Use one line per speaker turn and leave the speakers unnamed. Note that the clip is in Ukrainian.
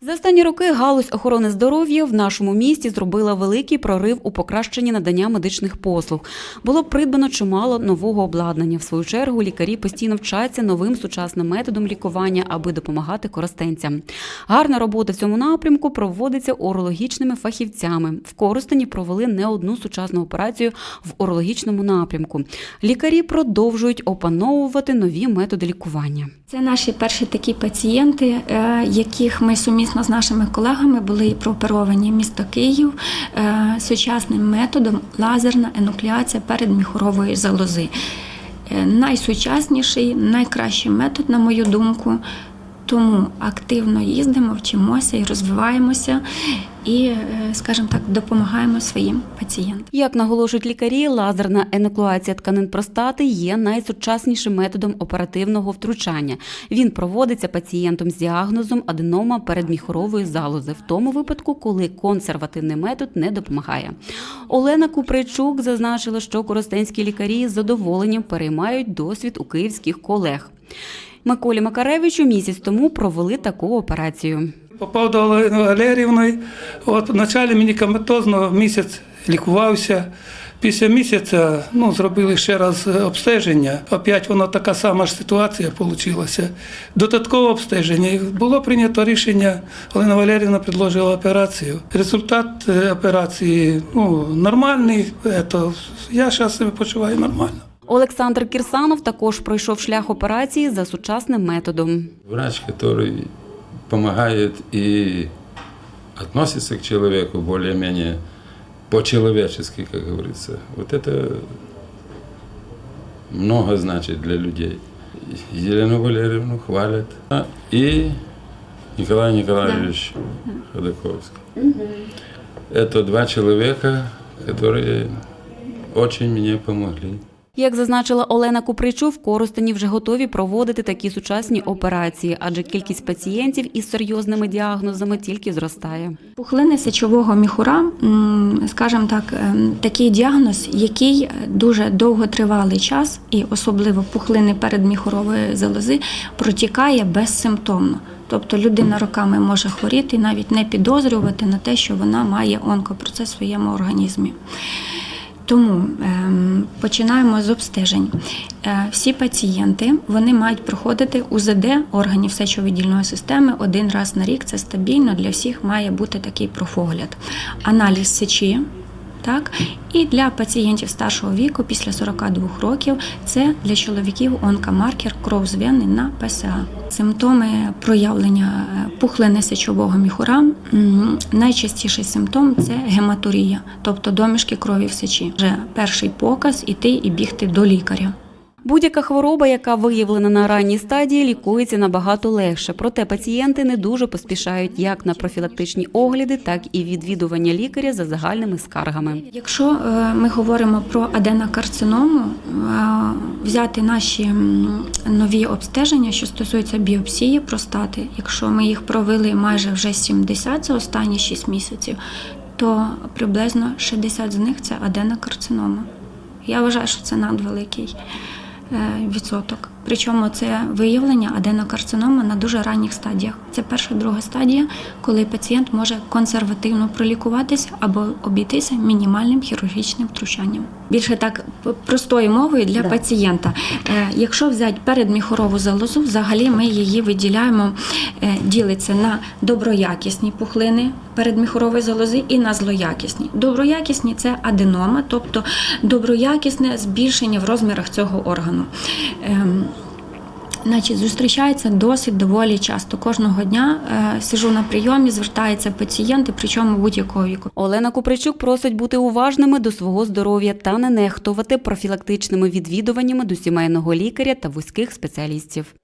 За останні роки галузь охорони здоров'я в нашому місті зробила великий прорив у покращенні надання медичних послуг. Було придбано чимало нового обладнання. В свою чергу лікарі постійно вчаться новим сучасним методом лікування, аби допомагати користенцям. Гарна робота в цьому напрямку проводиться урологічними фахівцями. В Коростені провели не одну сучасну операцію в урологічному напрямку. Лікарі продовжують опановувати нові методи лікування.
Це наші перші такі пацієнти, е, яких ми сумісно з нашими колегами були прооперовані місто Київ е, сучасним методом лазерна енуклеація передміхорової залози. Е, Найсучасніший, найкращий метод, на мою думку. Тому активно їздимо, вчимося і розвиваємося, і, е, скажімо так, допомагаємо своїм пацієнтам.
Як наголошують лікарі, лазерна енуклеація тканин простати є найсучаснішим методом оперативного втручання. Він проводиться пацієнтом з діагнозом аденома передміхорової залози, в тому випадку, коли консервативний метод не допомагає. Олена Купричук зазначила, що коростенські лікарі з задоволенням переймають досвід у київських колег. Миколі Макаревичу місяць тому провели таку операцію.
Попав до Олени Валерівни. От вначалі медикаментозно місяць лікувався. Після місяця ну, зробили ще раз обстеження. Опять воно така сама ж ситуація вийшла. Додаткове обстеження. Було прийнято рішення. Олена Валерівна предложила операцію. Результат е, операції ну, нормальний. Я зараз себе почуваю нормально.
Олександр Кірсанов також пройшов шлях операції за сучасним методом.
Врач, который помогает и относится к человеку более-менее по-человечески, как говорится. Вот это много значит для людей. Елену Валерьевну хвалят. А, И Николай Николаевич Ходаковский. Это два человека, которые очень мне помогли.
Як зазначила Олена Купричу, в Коростені вже готові проводити такі сучасні операції, адже кількість пацієнтів із серйозними діагнозами тільки зростає.
Пухлини сечового міхура, скажімо так, ем, такий діагноз, який дуже довготривалий час, і особливо пухлини передміхурової залози, протікає безсимптомно. Тобто людина роками може хворіти навіть не підозрювати на те, що вона має онкопроцес в своєму організмі. Тому ем, починаємо з обстежень. Е, всі пацієнти вони мають проходити УЗД органів сечовидільної системи один раз на рік. Це стабільно для всіх має бути такий профогляд. Аналіз сечі. Так, і для пацієнтів старшого віку після 42 років це для чоловіків онкомаркер кров з на ПСА. Симптоми проявлення е, пухлини сечового міхура. Найчастіший симптом це гематурія, тобто домішки крові в сечі. Вже перший показ іти і бігти до лікаря.
Будь-яка хвороба, яка виявлена на ранній стадії, лікується набагато легше. Проте пацієнти не дуже поспішають як на профілактичні огляди, так і відвідування лікаря за загальними скаргами.
Якщо е, ми говоримо про аденокарциному, е, взяти наші нові обстеження, що стосуються біопсії простати, якщо ми їх провели майже вже 70 за останні 6 місяців, то приблизно 60 з них це аденокарцинома. Я вважаю, що це надвеликий е, відсоток. Причому це виявлення аденокарцинома на дуже ранніх стадіях. Це перша друга стадія, коли пацієнт може консервативно пролікуватися або обійтися мінімальним хірургічним втручанням. Більше так простою мовою для пацієнта. Е, Якщо взяти передміхорову залозу, взагалі ми її виділяємо, е, ділиться на доброякісні пухлини передміхорової залози і на злоякісні. Доброякісні це аденома, тобто доброякісне збільшення в розмірах цього органу. Значить, зустрічається досить доволі часто. Кожного дня е, сижу на прийомі, звертаються пацієнти, причому будь-якого віку.
Олена Купричук просить бути уважними до свого здоров'я та не нехтувати профілактичними відвідуваннями до сімейного лікаря та вузьких спеціалістів.